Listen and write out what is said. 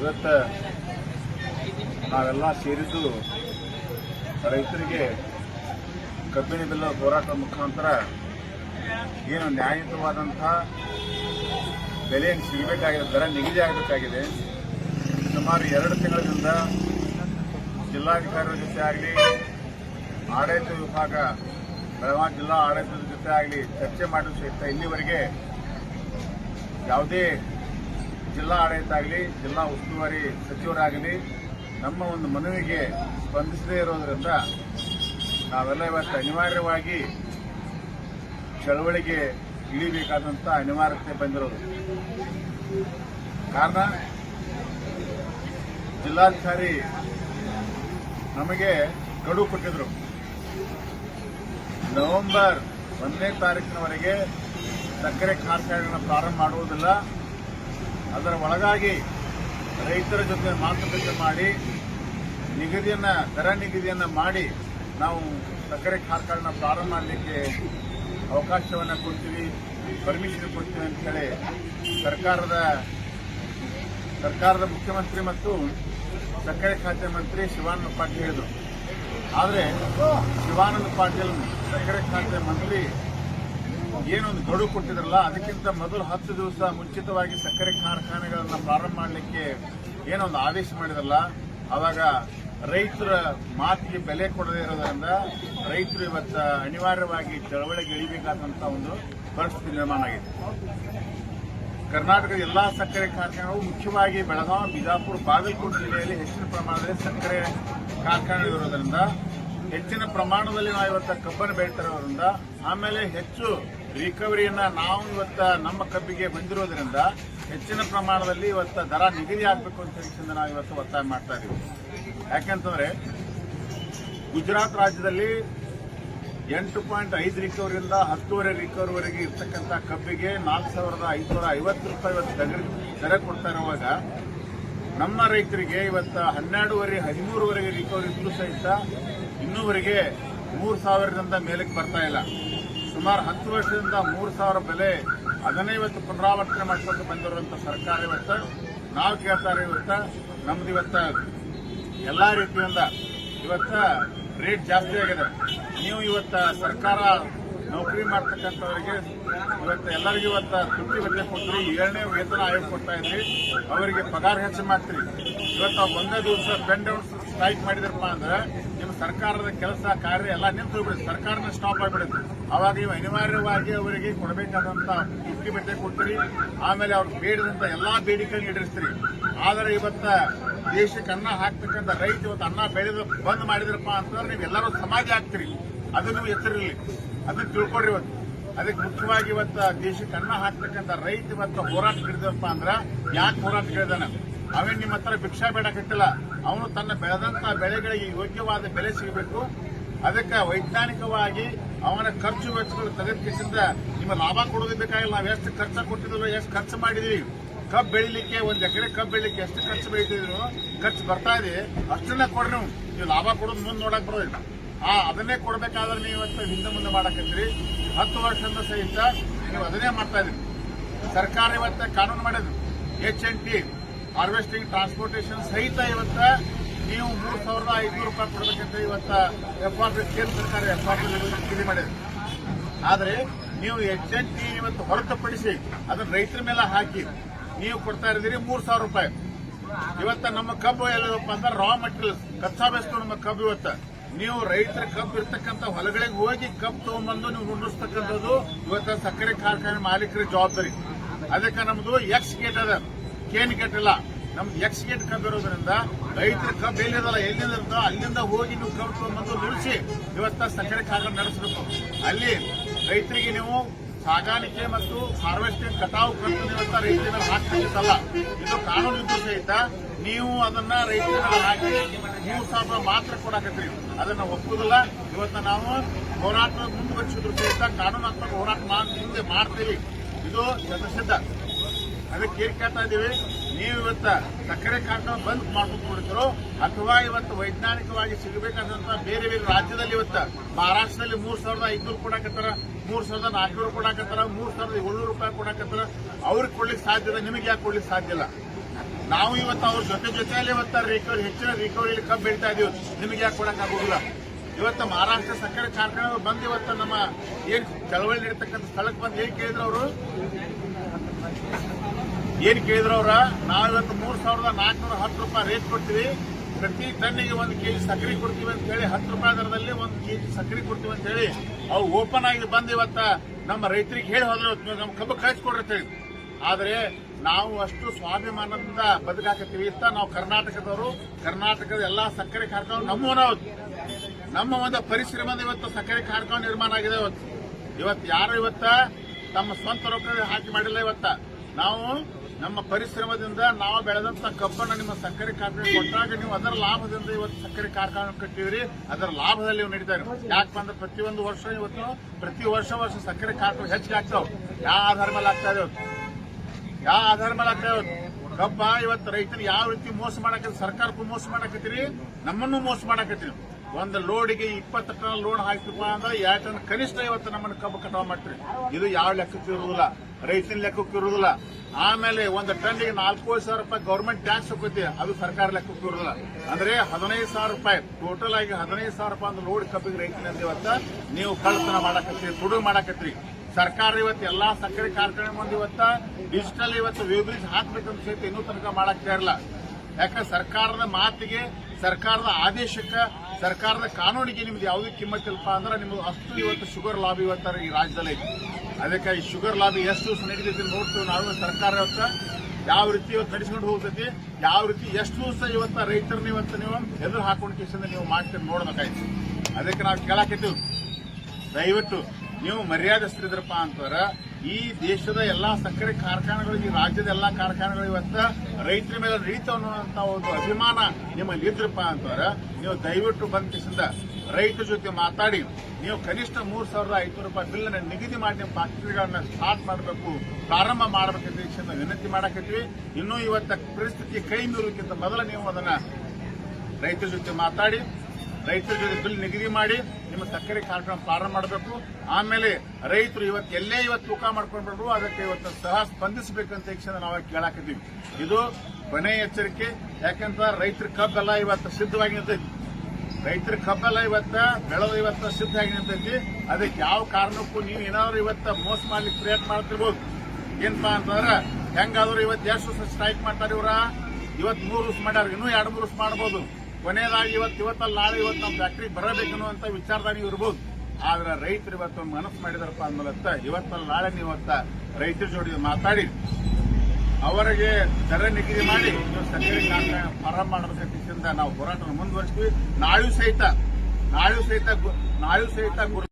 ಇವತ್ತು ನಾವೆಲ್ಲ ಸೇರಿದ್ದು ರೈತರಿಗೆ ಕಬ್ಬಿನ ಬೆಲ್ಲ ಹೋರಾಟದ ಮುಖಾಂತರ ಏನು ನ್ಯಾಯಯುತವಾದಂಥ ಬೆಲೆಯನ್ನು ಸಿಗಬೇಕಾಗಿದೆ, ದರ ನಿಗದಿ ಆಗಬೇಕಾಗಿದೆ ಸುಮಾರು ಎರಡು ತಿಂಗಳಿಂದ ಜಿಲ್ಲಾಧಿಕಾರಿಗಳ ಜೊತೆ ಆಗಲಿ, ಆಡಳಿತ ವಿಭಾಗ, ಬೆಳಗಾವಿ ಜಿಲ್ಲಾ ಆಡಳಿತದ ಜೊತೆ ಆಗಲಿ ಚರ್ಚೆ ಮಾಡಿದ ಸಹಿತ ಇಲ್ಲಿವರೆಗೆ ಯಾವುದೇ ಜಿಲ್ಲಾ ಆಡಳಿತ ಆಗಲಿ, ಜಿಲ್ಲಾ ಉಸ್ತುವಾರಿ ಸಚಿವರಾಗಲಿ, ನಮ್ಮ ಒಂದು ಮನವಿಗೆ ಸ್ಪಂದಿಸದೇ ಇರೋದ್ರಿಂದ ನಾವೆಲ್ಲ ಇವತ್ತು ಅನಿವಾರ್ಯವಾಗಿ ಚಳವಳಿಗೆ ಇಳಿಬೇಕಾದಂಥ ಅನಿವಾರ್ಯತೆ ಬಂದಿರೋದು. ಕಾರಣ, ಜಿಲ್ಲಾಧಿಕಾರಿ ನಮಗೆ ಗಡುವು ಕೊಟ್ಟಿದ್ರು. ನವೆಂಬರ್ ಒಂದನೇ ತಾರೀಕಿನವರೆಗೆ ಸಕ್ಕರೆ ಕಾರ್ಖಾನೆಗಳನ್ನು ಪ್ರಾರಂಭ ಮಾಡುವುದಿಲ್ಲ. ಅದರ ಒಳಗಾಗಿ ರೈತರ ಜೊತೆ ಮಾತುಕತೆ ಮಾಡಿ ನಿಗದಿಯನ್ನ, ದರ ನಿಗದಿಯನ್ನ ಮಾಡಿ ನಾವು ಸಕ್ಕರೆ ಕಾರ್ಖಾನೆ ಪ್ರಾರಂಭ ಮಾಡಲಿಕ್ಕೆ ಅವಕಾಶವನ್ನು ಕೊಡ್ತೀವಿ ಪರ್ಮಿಷನ್ ಕೊಡ್ತೀವಿ ಅಂತ ಹೇಳಿ ಸರ್ಕಾರದ ಸರ್ಕಾರದ ಮುಖ್ಯಮಂತ್ರಿ ಮತ್ತು ಸಕ್ಕರೆ ಖಾತೆ ಮಂತ್ರಿ ಶಿವಾನಂದ ಪಾಟೀಲ್ ಹೇಳಿದರು. ಆದರೆ ಶಿವಾನಂದ ಪಾಟೀಲ್ ಸಕ್ಕರೆ ಖಾತೆ ಮಂತ್ರಿ ಏನೊಂದು ಗಡುವು ಕೊಟ್ಟಿದ್ರಲ್ಲ, ಅದಕ್ಕಿಂತ ಮೊದಲು ಹತ್ತು ದಿವಸ ಮುಂಚಿತವಾಗಿ ಸಕ್ಕರೆ ಕಾರ್ಖಾನೆಗಳನ್ನು ಪ್ರಾರಂಭ ಮಾಡಲಿಕ್ಕೆ ಏನೊಂದು ಆದೇಶ ಮಾಡಿದ್ರಲ್ಲ ಅವಾಗ ರೈತರ ಮಾತಿಗೆ ಬೆಲೆ ಕೊಡದೇ ಇರೋದ್ರಿಂದ ರೈತರು ಇವತ್ತು ಅನಿವಾರ್ಯವಾಗಿ ಚಳವಳಿಗೆ ಇಳಿಬೇಕಾದಂತ ಒಂದು ಪರಿಸ್ಥಿತಿ ನಿರ್ಮಾಣ ಆಗಿದೆ ಕರ್ನಾಟಕದ ಎಲ್ಲಾ ಸಕ್ಕರೆ ಕಾರ್ಖಾನೆಗಳು ಮುಖ್ಯವಾಗಿ ಬೆಳಗಾವಿ, ಬಿಜಾಪುರ, ಬಾಗಲಕೋಟೆ ಜಿಲ್ಲೆಯಲ್ಲಿ ಹೆಚ್ಚಿನ ಪ್ರಮಾಣದಲ್ಲಿ ಸಕ್ಕರೆ ಕಾರ್ಖಾನೆ ಇರೋದ್ರಿಂದ ಹೆಚ್ಚಿನ ಪ್ರಮಾಣದಲ್ಲಿ ನಾವು ಇವತ್ತು ಕಬ್ಬನ್ನು ಬೆಳೀತಿರೋದ್ರಿಂದ ಆಮೇಲೆ ಹೆಚ್ಚು ರಿಕವರಿಯನ್ನ ನಾವು ಇವತ್ತು ನಮ್ಮ ಕಬ್ಬಿಗೆ ಬಂದಿರೋದ್ರಿಂದ ಹೆಚ್ಚಿನ ಪ್ರಮಾಣದಲ್ಲಿ ಇವತ್ತು ದರ ನಿಗದಿ ಆಗಬೇಕು ಅಂತ ಹೇಳಿ ನಾವು ಇವತ್ತು ಒತ್ತಾಯ ಮಾಡ್ತಾ ಇದೀವಿ. ಯಾಕೆಂತಂದ್ರೆ ಗುಜರಾತ್ ರಾಜ್ಯದಲ್ಲಿ ಎಂಟು ಪಾಯಿಂಟ್ ಐದು ರಿಕವರಿಯಿಂದ ಹತ್ತುವರೆ ರಿಕವರಿವರೆಗೆ ಇರ್ತಕ್ಕಂಥ ಕಬ್ಬಿಗೆ ನಾಲ್ಕು ಸಾವಿರದ ಐದುನೂರ ಐವತ್ತು ರೂಪಾಯಿ ಇವತ್ತು ದರ ದರ ಕೊಡ್ತಾ ಇರುವಾಗ ನಮ್ಮ ರೈತರಿಗೆ ಇವತ್ತು ಹನ್ನೆರಡುವರೆ, ಹದಿಮೂರುವರೆಗೆ ರಿಕವರಿ ಇದ್ರೂ ಸಹಿತ ಇನ್ನೂವರೆಗೆ ಮೂರು ಸಾವಿರದಿಂದ ಮೇಲಕ್ಕೆ ಬರ್ತಾ ಇಲ್ಲ. ಸುಮಾರು ಹತ್ತು ವರ್ಷದಿಂದ ಮೂರು ಸಾವಿರ ಬೆಲೆ ಅದನ್ನೇ ಇವತ್ತು ಪುನರಾವರ್ತನೆ ಮಾಡ್ಕೊಂಡು ಬಂದಿರುವಂತ ಸರ್ಕಾರ ಇವತ್ತು. ನಾವು ಕೇಳ್ತಾರೆ ಇವತ್ತು, ನಮ್ದು ಇವತ್ತು ಎಲ್ಲ ರೀತಿಯಿಂದ ಇವತ್ತ ರೇಟ್ ಜಾಸ್ತಿ ಆಗಿದೆ. ನೀವು ಇವತ್ತ ಸರ್ಕಾರ ನೌಕರಿ ಮಾಡ್ತಕ್ಕಂಥವರಿಗೆ ಇವತ್ತು ಎಲ್ಲರಿಗೂ ಇವತ್ತ ತುಟ್ಟಿ ಬದಲೇ ಕೊಡ್ತೀರಿ ಏಳನೇ ವೇತನ ಆಯೋಗ ಕೊಡ್ತಾ ಇದ್ರಿ, ಅವರಿಗೆ ಪಗಾರ ಹೆಚ್ಚು ಮಾಡ್ತೀರಿ. ಇವತ್ತು ಒಂದೇ ದಿವಸ ಬೆಂಡ್ ಸ್ಟ್ರೈಕ್ ಮಾಡಿದ್ರಪ್ಪ ಅಂದ್ರೆ ಸರ್ಕಾರದ ಕೆಲಸ, ಕಾರ್ಯ ಎಲ್ಲ ನಿಂತು ಹೋಗ್ಬಿಡುತ್ತೆ ಸರ್ಕಾರನ ಸ್ಟಾಪ್ ಆಗಿಬಿಡುತ್ತೆ. ಅವಾಗ ನೀವು ಅನಿವಾರ್ಯವಾಗಿ ಅವರಿಗೆ ಕೊಡಬೇಕಾದಂಥ ಬಟ್ಟೆ ಕೊಡ್ತೀರಿ. ಆಮೇಲೆ ಅವ್ರು ಬೇಡಿದಂಥ ಎಲ್ಲಾ ಬೇಡಿಕೆಗಳನ್ನ ಈಡೇರಿಸ್ತೀರಿ. ಆದರೆ ಇವತ್ತ ದೇಶಕ್ಕೆ ಅನ್ನ ಹಾಕ್ತಕ್ಕಂಥ ರೈತ ಇವತ್ತು ಅನ್ನ ಬೆಳೆದ ಬಂದ್ ಮಾಡಿದ್ರಪ್ಪ ಅಂತಂದ್ರೆ ನೀವು ಎಲ್ಲರೂ ಸಮಾಧಿ ಆಗ್ತೀರಿ. ಅದು ನೀವು ಹೆಸರಿರಲಿ ಅದನ್ನ ತಿಳ್ಕೊಡ್ರಿ ಇವತ್ತು. ಅದಕ್ಕೆ ಮುಖ್ಯವಾಗಿ ಇವತ್ತು ದೇಶಕ್ಕೆ ಅನ್ನ ಹಾಕ್ತಕ್ಕಂಥ ರೈತ ಇವತ್ತು ಹೋರಾಟ ಹಿಡಿದಪ್ಪ ಅಂದ್ರೆ ಯಾಕೆ ಹೋರಾಟ ಹಿಡಿದಾನ? ಅವೇ ನಿಮ್ಮ ಹತ್ರ ಭಿಕ್ಷಾ ಬೇಡಕತ್ತಿಲ್ಲ ಅವನು ತನ್ನ ಬೆಳೆದಂತ ಬೆಳೆಗಳಿಗೆ ಯೋಗ್ಯವಾದ ಬೆಲೆ ಸಿಗಬೇಕು. ಅದಕ್ಕೆ ವೈಜ್ಞಾನಿಕವಾಗಿ ಅವನ ಖರ್ಚು ವೆಚ್ಚಗಳು ತೆಗೆದಕಿಸಿಂದ ನಿಮ್ಮ ಲಾಭ ಕೊಡೋದು ಬೇಕಾಗಿಲ್ಲ. ನಾವು ಎಷ್ಟು ಖರ್ಚು ಕೊಟ್ಟಿದ್ರು ಎಷ್ಟು ಖರ್ಚು ಮಾಡಿದೀವಿ. ಕಬ್ಬು ಬೆಳಿಲಿಕ್ಕೆ ಒಂದು ಎಕರೆ ಕಬ್ಬು ಬೆಳಿಲಿಕ್ಕೆ ಎಷ್ಟು ಖರ್ಚು ಬೆಳಿತಿದ್ರು? ಖರ್ಚು ಬರ್ತಾ ಇದೆ. ಅಷ್ಟನ್ನ ಕೊಡ್ರಿ ನೀವು. ನೀವು ಲಾಭ ಕೊಡೋದು ಮುಂದೆ ನೋಡಕ್ ಬರೋದಿಲ್ಲ. ಆ, ಅದನ್ನೇ ಕೊಡ್ಬೇಕಾದ್ರೆ ನೀವು ಇವತ್ತು ಹಿಂದೆ ಮುಂದೆ ಮಾಡಕತ್ತೀರಿ. ಹತ್ತು ವರ್ಷದಿಂದ ಸಹಿತ ನೀವು ಅದನ್ನೇ ಮಾಡ್ತಾ ಇದ್ರಿ ಸರ್ಕಾರ ಇವತ್ತು ಕಾನೂನು ಮಾಡಿದ್ರು H N T harvesting transportation ಸಹಿತ ಇವತ್ತು ನೀವು ಮೂರು ಸಾವಿರದ ಐದುನೂರು ರೂಪಾಯಿ ಕೊಡಬೇಕಂತ ಇವತ್ತು ಎಫ್ ಆರ್ ಪಿ ಕೇಂದ್ರ ಸರ್ಕಾರ ಎಫ್ ಆರ್ ಪಿ ನಿಗದಿ ಮಾಡಿದೆ. ಆದರೆ ನೀವು ಎಕ್ಸೆಂಟ್ ಇವತ್ತು ಹೊರತುಪಡಿಸಿ ಅದನ್ನ ರೈತರ ಮೇಲೆ ಹಾಕಿ ನೀವು ಕೊಡ್ತಾ ಇದ್ದೀರಿ ಮೂರ್ ಸಾವಿರ ರೂಪಾಯಿ. ಇವತ್ತ ನಮ್ಮ ಕಬ್ಬು ಎಲ್ಲಪ್ಪ ಅಂದ್ರೆ ರಾ ಮೆಟೀರಿಯಲ್ಸ್ ಕಚ್ಚಾ ಬೆಸ್ತು ನಮ್ಮ ಕಬ್ಬು ಇವತ್ತ. ನೀವು ರೈತರ ಕಬ್ಬು ಇರ್ತಕ್ಕಂಥ ಹೊಲಗಳಿಗೆ ಹೋಗಿ ಕಬ್ಬು ತಗೊಂಡ್ಬಂದು ನೀವು ಮುಂದಿಸ್ತಕ್ಕಂಥದ್ದು ಇವತ್ತ ಸಕ್ಕರೆ ಕಾರ್ಖಾನೆ ಮಾಲೀಕರ ಜವಾಬ್ದಾರಿ. ಅದಕ್ಕೆ ನಮ್ದು ಎಕ್ಸ್ ಗೇಟ್ ಅದ. ಕೇನ್ ಕೆಟ್ಟಿಲ್ಲ ನಮ್ದು ಎಕ್ಸ್ ಗೇಟ್ ಕಬ್ಬು ಇರೋದ್ರಿಂದ ರೈತರ ಕಬ್ಬು ಎಲ್ಲಿದಲ್ಲ ಎಲ್ಲಿಂದ ಇರ್ತೋ ಅಲ್ಲಿಂದ ಹೋಗಿ ನೀವು ಕಬ್ಬು ತಗೊಂಡ್ಬಂದು ನುಡಿಸಿ ಇವತ್ತ ಸಕ್ಕರೆ ಕಾರ್ಖಾನೆ ನಡೆಸಬೇಕು. ಅಲ್ಲಿ ರೈತರಿಗೆ ನೀವು ಸಾಗಾಣಿಕೆ ಮತ್ತು ಹಾರ್ವೆಸ್ಟಿಂಗ್ ಕಟಾವು ಖರ್ಚು ಇವತ್ತ ರೈತರ ಮೇಲೆ ಹಾಕ್ತಿದ್ದಲ್ಲ ಇದು ಕಾನೂನು ಇದ್ದು ಸಹಿತ ನೀವು ಅದನ್ನ ರೈತರ ಹಾಕಿ ಮೂರು ಸಾವಿರ ಮಾತ್ರ ಕೊಡಾಕತ್ತೀವಿ ಅದನ್ನ ಒಪ್ಪುದಿಲ್ಲ. ಇವತ್ತ ನಾವು ಹೋರಾಟ ಮುಂದುವರಿಸಿದ್ರು ಸಹಿತ ಕಾನೂನಾತ್ಮಕ ಹೋರಾಟ ಮಾಡ್ತೀವಿ. ಇದು ಶತಸಿದ್ಧ ಅದಕ್ಕೆ ಏನ್ ಕೇಳ್ತಾ ಇದ್ದೀವಿ? ನೀವು ಇವತ್ತ ಸಕ್ಕರೆ ಕಾರ್ಖಾನೆ ಬಂದ್ ಮಾಡ್ಕೊಂಡು ಅಥವಾ ಇವತ್ತು ವೈಜ್ಞಾನಿಕವಾಗಿ ಸಿಗಬೇಕಾದಂತ ಬೇರೆ ಬೇರೆ ರಾಜ್ಯದಲ್ಲಿ ಇವತ್ತ ಮಹಾರಾಷ್ಟ್ರದಲ್ಲಿ ಮೂರ್ ಸಾವಿರದ ಐದ್ನೂರು ಕೊಡಾಕತ್ತಾರ ಮೂರ್ ಸಾವಿರದ ನಾಲ್ಕುನೂರು ಕೊಡಾಕತ್ತಾರ ಮೂರ್ ಸಾವಿರದ ಏಳ್ನೂರು ರೂಪಾಯಿ ಕೊಡಾಕತ್ತಾರ ಅವ್ರಿಗೆ ಕೊಡ್ಲಿಕ್ಕೆ ಸಾಧ್ಯ ಇಲ್ಲ, ನಿಮಗೆ ಯಾಕೆ ಕೊಡ್ಲಿಕ್ಕೆ ಸಾಧ್ಯ ಇಲ್ಲ? ನಾವು ಇವತ್ತು ಅವ್ರ ಜೊತೆ ಜೊತೆಯಲ್ಲಿ ಇವತ್ತ ರಿಕವರಿ ಹೆಚ್ಚಿನ ರಿಕವರಿ ಕಬ್ಬು ಬೆಳಿತಾ ಇದೀವಿ. ನಿಮಗೆ ಯಾಕೆ ಕೊಡಕ್ ಆಗೋದಿಲ್ಲ? ಇವತ್ತು ಮಹಾರಾಷ್ಟ್ರ ಸಕ್ಕರೆ ಕಾರ್ಖಾನೆ ಬಂದು ಇವತ್ತು ನಮ್ಮ ಏನು ಚಳವಳಿ ನಡೀತಕ್ಕಂಥ ಸ್ಥಳಕ್ಕೆ ಬಂದು ಹೇಗೆ ಕೇಳಿದ್ರು ಅವರು? ಏನ್ ಕೇಳಿದ್ರು ಅವ್ರ? ನಾವ್ ಇವತ್ತು ಮೂರ್ ಸಾವಿರದ ನಾಲ್ಕುನೂರ ಹತ್ತು ರೂಪಾಯಿ ರೇಟ್ ಕೊಡ್ತೀವಿ. ಪ್ರತಿ ಟನ್ನಿಗೆ ಒಂದು ಕೆಜಿ ಸಕ್ಕರೆ ಕೊಡ್ತೀವಿ ಅಂತ ಹೇಳಿ ಹತ್ತು ರೂಪಾಯಿ ದರದಲ್ಲಿ ಒಂದು ಕೆಜಿ ಸಕ್ಕರೆ ಕೊಡ್ತೀವಿ ಅಂತ ಹೇಳಿ ಅವು ಓಪನ್ ಆಗಿ ಬಂದು ಇವತ್ತ ನಮ್ಮ ರೈತರಿಗೆ ಹೇಳಿ ಹೋದ್ರೆ. ನಮ್ಮ ಕಬ್ಬು ಕಳಿಸ್ಕೊಡ್ರಿ ಅಂತ ಹೇಳಿ ಆದ್ರೆ ನಾವು ಅಷ್ಟು ಸ್ವಾಭಿಮಾನದಿಂದ ಬದುಕಾಕತ್ತೀವಿ ಇತ್ತ ನಾವು ಕರ್ನಾಟಕದವರು, ಕರ್ನಾಟಕದ ಎಲ್ಲಾ ಸಕ್ಕರೆ ಕಾರ್ಖಾನೆ ನಮ್ಮವನ ನಮ್ಮ ಒಂದು ಪರಿಶ್ರಮದ ಇವತ್ತು ಸಕ್ಕರೆ ಕಾರ್ಖಾನೆ ನಿರ್ಮಾಣ ಆಗಿದೆ ಇವತ್ತು ಇವತ್ತು ಯಾರು ಇವತ್ತ? ತಮ್ಮ ಸ್ವಂತ ರೊಕ್ಕ ಹಾಕಿ ಮಾಡಿಲ್ಲ ಇವತ್ತ. ನಾವು ನಮ್ಮ ಪರಿಶ್ರಮದಿಂದ ನಾವು ಬೆಳೆದಂತ ಕಬ್ಬನ್ನ ನಿಮ್ಮ ಸಕ್ಕರೆ ಕಾರ್ಖಾನೆ ಕೊಟ್ಟಾಗ ನೀವು ಅದರ ಲಾಭದಿಂದ ಇವತ್ತು ಸಕ್ಕರೆ ಕಾರ್ಖಾನೆ ಕಟ್ಟಿದ್ರಿ. ಅದರ ಲಾಭದಲ್ಲಿ ನೀವು ನಡೀತಾ ಯಾಕಂದ್ರೆ ಯಾಕಪ್ಪ ಅಂದ್ರೆ ಪ್ರತಿಯೊಂದು ವರ್ಷ ಇವತ್ತು ಪ್ರತಿ ವರ್ಷ ವರ್ಷ ಸಕ್ಕರೆ ಕಾರ್ಖಾನೆ ಹೆಚ್ಚಿಗೆ ಆಗ್ತಾವ. ಯಾವ ಆಧಾರ ಮೇಲೆ ಆಗ್ತಾ ಇದೆ? ಯಾವ ಆಧಾರ ಮೇಲೆ ಆಗ್ತಾ ಇದೆ ಕಬ್ಬ ಇವತ್ತು ರೈತರು ಯಾವ ರೀತಿ ಮೋಸ ಮಾಡಕ ಸರ್ಕಾರಕ್ಕೂ ಮೋಸ ಮಾಡಕತ್ತೀರಿ? ನಮ್ಮನ್ನು ಮೋಸ ಮಾಡಕತ್ತೀರಿ? ಒಂದು ಲೋಡಿಗೆ ಇಪ್ಪತ್ತು ಟನ್ ಲೋಡ್ ಹಾಕ್ತಿಪ್ಪ ಅಂದ್ರೆ ಎರಡು ಟನ್ ಕನಿಷ್ಠ ಇವತ್ತು ನಮ್ಮನ್ನು ಕಬ್ಬು ಕಟಾವ್ ಮಾಡ್ತೀರಿ. ಇದು ಯಾವ ಲೆಕ್ಕಕ್ಕೆ ಇರುವುದಿಲ್ಲ. ರೈತನ ಲೆಕ್ಕಕ್ಕೆ ಇರುವುದಿಲ್ಲ. ಆಮೇಲೆ ಒಂದು ಟನ್ನಿಗೆ ನಾಲ್ಕೂವರೆ ಸಾವಿರ ರೂಪಾಯಿ ಗೌರ್ಮೆಂಟ್ ಟ್ಯಾಕ್ಸ್ ಹೋಗುತ್ತೆ ಅದು ಸರ್ಕಾರ ಲೆಕ್ಕ ಇರುವುದಿಲ್ಲ ಅಂದ್ರೆ ಹದಿನೈದು ಸಾವಿರ ರೂಪಾಯಿ ಟೋಟಲ್ ಆಗಿ ಹದಿನೈದು ಸಾವಿರ ರೂಪಾಯಿ ಒಂದು ಲೋಡ್ ಕಬ್ಬಿಗೆ ರೈತನಿಂದ ಇವತ್ತ ನೀವು ಕಳ್ಳತನ ಮಾಡಕತ್ತೀರಿ ತುಡುಗು ಮಾಡಕತ್ತೀರಿ. ಸರ್ಕಾರ ಇವತ್ತು ಎಲ್ಲಾ ಸಕ್ಕರೆ ಕಾರ್ಖಾನೆ ಮುಂದೆ ಇವತ್ತ ಡಿಜಿಟಲ್ ಇವತ್ತು ವೇಬ್ರಿಜ್ ಹಾಕ್ಬೇಕಂತ ಸಹಿತ ಇನ್ನೂ ತನಕ ಮಾಡಕ್ತಾ ಇರಲ್ಲ. ಯಾಕಂದ್ರೆ ಸರ್ಕಾರದ ಮಾತಿಗೆ, ಸರ್ಕಾರದ ಆದೇಶಕ್ಕೆ, ಸರ್ಕಾರದ ಕಾನೂನಿಗೆ ನಿಮ್ದು ಯಾವುದೇ ಕಿಮ್ಮತ್ತಿಲ್ಲಪ್ಪ ಅಂದ್ರೆ ನಿಮ್ಗೆ ಅಷ್ಟು ಇವತ್ತು ಶುಗರ್ ಲಾಬಿ ಇವತ್ತಾರೆ ಈ ರಾಜ್ಯದಲ್ಲಿ. ಅದಕ್ಕೆ ಈ ಶುಗರ್ ಲಾಬಿ ಎಷ್ಟು ನಡೀತೈತಿ ನೋಡ್ತೀವಿ. ನಾವು ಸರ್ಕಾರ ಇವತ್ತು ಯಾವ ರೀತಿ ಇವತ್ತು ನಡೆಸ್ಕೊಂಡು ಹೋಗ್ತೈತಿ, ಯಾವ ರೀತಿ ಎಷ್ಟು ದಿವಸ ಇವತ್ತು ರೈತರನ್ನ ಇವತ್ತು ನೀವು ಎದುರು ಹಾಕೊಂಡು ಕೇಸಿಂದ ನೀವು ಮಾಡ್ತೀರಿ ನೋಡ್ಬೇಕಾಯ್ತು. ಅದಕ್ಕೆ ನಾವು ಕೇಳಾಕಿದ್ದೀವಿ ದಯವಿಟ್ಟು ನೀವು ಮರ್ಯಾದಸ್ಥರಿದ್ರಪ್ಪ ಅಂತಂದ್ರೆ ಈ ದೇಶದ ಎಲ್ಲಾ ಸಕ್ಕರೆ ಕಾರ್ಖಾನೆಗಳು, ಈ ರಾಜ್ಯದ ಎಲ್ಲಾ ಕಾರ್ಖಾನೆಗಳು ಇವತ್ತ ರೈತರ ಮೇಲೆ ನಡೀತಾವ ಅನ್ನುವಂತ ಒಂದು ಅಭಿಮಾನ ನಿಮ್ಮಲ್ಲಿ ಇದ್ರಪ್ಪ ಅಂತಂದ್ರೆ ನೀವು ದಯವಿಟ್ಟು ಬಂದ ರೈತರ ಜೊತೆ ಮಾತಾಡಿ, ನೀವು ಕನಿಷ್ಠ ಮೂರ್ ಸಾವಿರದ ಐನೂರು ರೂಪಾಯಿ ಬಿಲ್ ನಿಗದಿ ಮಾಡಿ ನಿಮ್ಮ ಫ್ಯಾಕ್ಟರಿಗಳನ್ನ ಸ್ಟಾರ್ಟ್ ಮಾಡಬೇಕು, ಪ್ರಾರಂಭ ದೇಶದಿಂದ ವಿನಂತಿ ಮಾಡಕತ್ತೀವಿ. ಇನ್ನೂ ಇವತ್ತ ಪರಿಸ್ಥಿತಿ ಕೈ ಮೀರೋಕ್ಕಿಂತ ಮೊದಲ ನೀವು ಅದನ್ನ ರೈತರ ಜೊತೆ ಮಾತಾಡಿ ರೈತರ ಜೊತೆ ಬಿಲ್ ನಿಗದಿ ಮಾಡಿ, ನಿಮ್ಮ ಸಕ್ಕರೆ ಕಾರ್ಯಕ್ರಮ ಪ್ರಾರಂಭ ಮಾಡಬೇಕು. ಆಮೇಲೆ ರೈತರು ಇವತ್ತು ಎಲ್ಲೇ ಇವತ್ತು ತೂಕ ಮಾಡ್ಕೊಂಡ್ರು ಅದಕ್ಕೆ ಇವತ್ತು ಸಹ ಸ್ಪಂದಿಸಬೇಕಂತ ಕ್ಷಣ ನಾವು ಕೇಳಾಕತ್ತೀವಿ. ಇದು ಕೊನೆ ಎಚ್ಚರಿಕೆ. ಯಾಕಂತ ರೈತರ ಕಬ್ಬೆಲ್ಲ ಇವತ್ತು ಸಿದ್ಧವಾಗಿ ರೈತರ ಕಬ್ಬೆಲ್ಲ ಇವತ್ತ, ಬೆಳೆದ ಇವತ್ತ ಸಿದ್ಧ ಆಗಿ ನಿಂತೈತಿ ಅದಕ್ಕೆ ಯಾವ ಕಾರಣಕ್ಕೂ ನೀವು ಏನಾದ್ರು ಇವತ್ತ ಮೋಸ ಮಾಡ್ಲಿಕ್ಕೆ ಪ್ರಯತ್ನ ಮಾಡ್ತಿರ್ಬೋದು. ಏನಪ್ಪಾ ಅಂತಂದ್ರೆ, ಹೆಂಗಾದ್ರು ಇವತ್ತು ಎಷ್ಟು ವರ್ಷ ಸ್ಟ್ರೈಕ್ ಮಾಡ್ತಾರೆ ಇವ್ರ. ಇವತ್ತು ಮೂರು ವರ್ಷ ಮಾಡ್ಯಾರ, ಇನ್ನೂ ಎರಡು ಮೂರು ವರ್ಷ ಮಾಡ್ಬೋದು. ಕೊನೆಯದಾಗಿ ಇವತ್ತು, ಇವತ್ತಲ್ಲ, ನಾಳೆ ಇವತ್ತು ನಮ್ಮ ಫ್ಯಾಕ್ಟ್ರಿ ಬರಬೇಕು ವಿಚಾರದಾಗ ವಿಚಾರದಾಗಿ ಇರ್ಬೋದು. ಆದ್ರೆ ರೈತರು ಇವತ್ತು ಮನಸ್ಸು ಮಾಡಿದಾರಪ್ಪ ಅಂದ್ಮೇಲೆ ಇವತ್ತಲ್ಲಿ, ನಾಳೆ ನೀವತ್ತ ರೈತರ ಜೋಡಿ ಮಾತಾಡಿ. ಅವರಿಗೆ ದರ ನಿಗದಿ ಮಾಡಿ ಕಾರ್ಖಾನೆ ಪ್ರಾರಂಭ ಮಾಡಬೇಕಂತ ನಾವು ಹೋರಾಟವನ್ನು ಮುಂದುವರಿಸ್ತೀವಿ. ನಾಳೆ ಸಹಿತ ನಾಳೆ ಸಹಿತ ನಾಳೆ ಸಹಿತ